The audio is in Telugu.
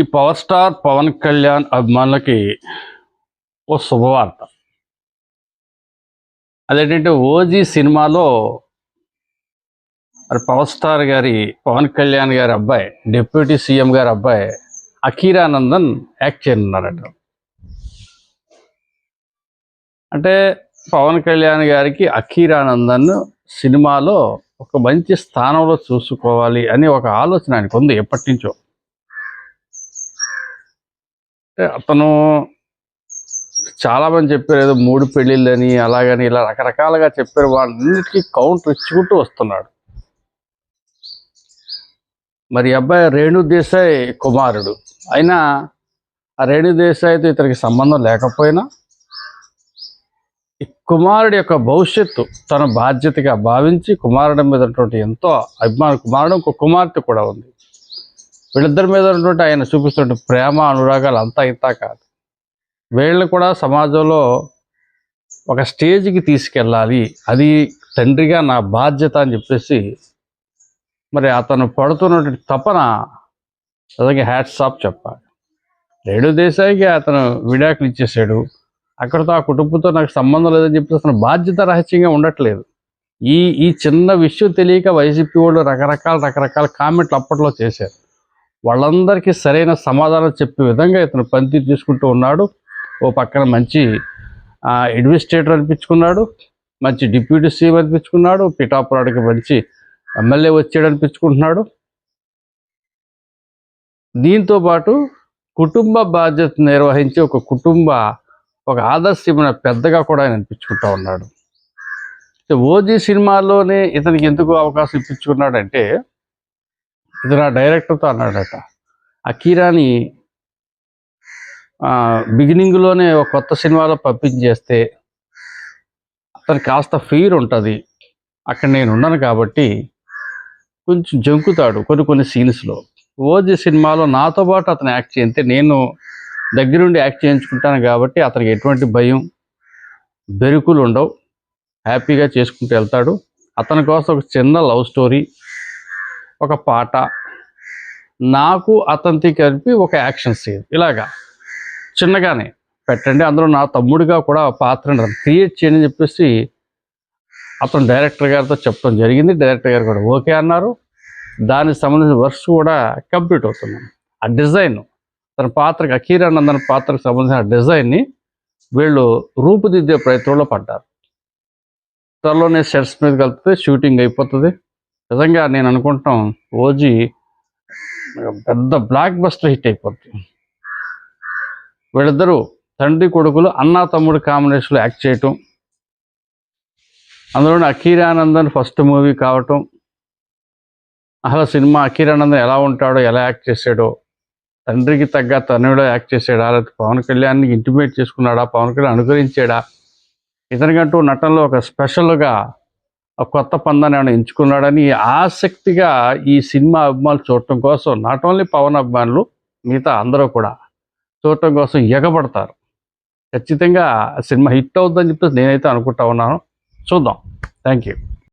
ఈ పవర్ స్టార్ పవన్ కళ్యాణ్ అభిమానులకి ఓ శుభవార్త. అదేంటంటే ఓజీ సినిమాలో మరి పవర్ స్టార్ గారి పవన్ కళ్యాణ్ గారి అబ్బాయి డిప్యూటీ సీఎం గారి అబ్బాయి అఖీరానందన్ యాక్ట్ చేయనున్నారట. అంటే పవన్ కళ్యాణ్ గారికి అఖీరానందన్ సినిమాలో ఒక మంచి స్థానంలో చూసుకోవాలి అని ఒక ఆలోచన ఆయనకు ఉంది ఎప్పటి నుంచో. అతను చాలా మంది చెప్పారు ఏదో మూడు పెళ్ళిళ్ళని అలాగని ఇలా రకరకాలుగా చెప్పారు. వాళ్ళన్నిటికీ కౌంటర్ ఇచ్చుకుంటూ వస్తున్నాడు. మరి అబ్బాయి రేణు దేశాయ్ కుమారుడు. అయినా ఆ రేణు దేశాయ్తో ఇతనికి సంబంధం లేకపోయినా ఈ కుమారుడి యొక్క భవిష్యత్తు తన బాధ్యతగా భావించి కుమారుడి మీద ఎంతో అభిమాన కుమారుడు ఒక కుమార్తె కూడా ఉంది. వీళ్ళిద్దరి మీద ఉన్నటువంటి ఆయన చూపిస్తున్న ప్రేమ అనురాగాలు అంతా ఇంత కాదు. వీళ్ళని కూడా సమాజంలో ఒక స్టేజ్కి తీసుకెళ్ళాలి అది తండ్రిగా నా బాధ్యత అని చెప్పేసి మరి అతను పడుతున్నటువంటి తపన అతనికి హ్యాట్స్ ఆఫ్ చెప్పాలి. రేణు దేశాయికి అతను విడాకులు ఇచ్చేసాడు. అక్కడితో ఆ కుటుంబంతో నాకు సంబంధం లేదని చెప్పి అతను బాధ్యత రహస్యంగా ఉండట్లేదు. ఈ ఈ చిన్న విషయం తెలియక వైసీపీ వాళ్ళు రకరకాల రకరకాల కామెంట్లు అప్పట్లో చేశారు. వాళ్ళందరికీ సరైన సమాధానం చెప్పే విధంగా ఇతను పనితీరు తీసుకుంటూ ఉన్నాడు. ఓ పక్కన మంచి అడ్మినిస్ట్రేటర్ అనిపించుకున్నాడు. మంచి డిప్యూటీ సీఎం అనిపించుకున్నాడు. పిఠాపురాడికి మంచి ఎమ్మెల్యే వచ్చాడు అనిపించుకుంటున్నాడు. దీంతో పాటు కుటుంబ బాధ్యత నిర్వహించి ఒక కుటుంబ ఒక ఆదర్శమైన పెద్దగా కూడా ఆయన అనిపించుకుంటా ఉన్నాడు. ఓజీ సినిమాలోనే ఇతనికి ఎందుకు అవకాశం ఇప్పించుకున్నాడంటే ఇది నా డైరెక్టర్తో అన్నాడట. అకీరాని బిగినింగ్లోనే ఒక కొత్త సినిమాలో పంపించేస్తే అతనికి కాస్త ఫీర్ ఉంటుంది. అక్కడ నేను ఉన్నాను కాబట్టి కొంచెం జంకుతాడు కొన్ని కొన్ని సీన్స్లో. ఓజీ సినిమాలో నాతో పాటు అతను యాక్ట్ చేస్తే నేను దగ్గరుండి యాక్ట్ చేయించుకుంటాను కాబట్టి అతనికి ఎటువంటి భయం బెరుకులు ఉండవు. హ్యాపీగా చేసుకుంటూ వెళ్తాడు. అతని కోసం ఒక చిన్న లవ్ స్టోరీ ఒక పాట నాకు అతనికి కలిపి ఒక యాక్షన్ సీన్. ఇలాగా. చిన్నగానే పెట్టండి. అందులో నా తమ్ముడిగా కూడా పాత్ర క్రియేట్ చేయని చెప్పేసి అతను డైరెక్టర్ గారితో చెప్పడం జరిగింది. డైరెక్టర్ గారు కూడా ఓకే అన్నారు. దానికి సంబంధించిన వర్క్స్ కూడా కంప్లీట్ అవుతున్నాయి. ఆ డిజైన్ తన పాత్రకు అఖీరానందన్ పాత్రకు సంబంధించిన డిజైన్ని వీళ్ళు రూపుదిద్దే ప్రయత్నంలో పడ్డారు. త్వరలోనే సెట్స్ మీద కలిపితే షూటింగ్ అయిపోతుంది. నిజంగా నేను అనుకుంటాం ఓజీ పెద్ద బ్లాక్ బస్టర్ హిట్ అయిపోతుంది వీళ్ళిద్దరూ తండ్రి కొడుకులు అన్నా తమ్ముడు కాంబినేషన్లో యాక్ట్ చేయటం అందులోనే అఖీరానందన్ ఫస్ట్ మూవీ కావటం అసలు సినిమా అఖీరానందన్ ఎలా ఉంటాడో ఎలా యాక్ట్ చేశాడో తండ్రికి తగ్గ తనయుడో యాక్ట్ చేసాడా లేకపోతే పవన్ కళ్యాణ్ని ఇంటిమేట్ చేసుకున్నాడా పవన్ కళ్యాణ్ అనుకరించాడా ఇతనికంటూ నటనలో ఒక స్పెషల్గా కొత్త పందాన్ని ఏమైనా ఎంచుకున్నాడని ఆసక్తిగా ఈ సినిమా అభిమానులు చూడటం కోసం నాట్ ఓన్లీ పవన్ అభిమానులు మిగతా అందరూ కూడా చూడటం కోసం ఎగబడతారు. ఖచ్చితంగా ఆ సినిమా హిట్ అవుతుందని చెప్పేసి నేనైతే అనుకుంటా ఉన్నాను. చూద్దాం. Thank you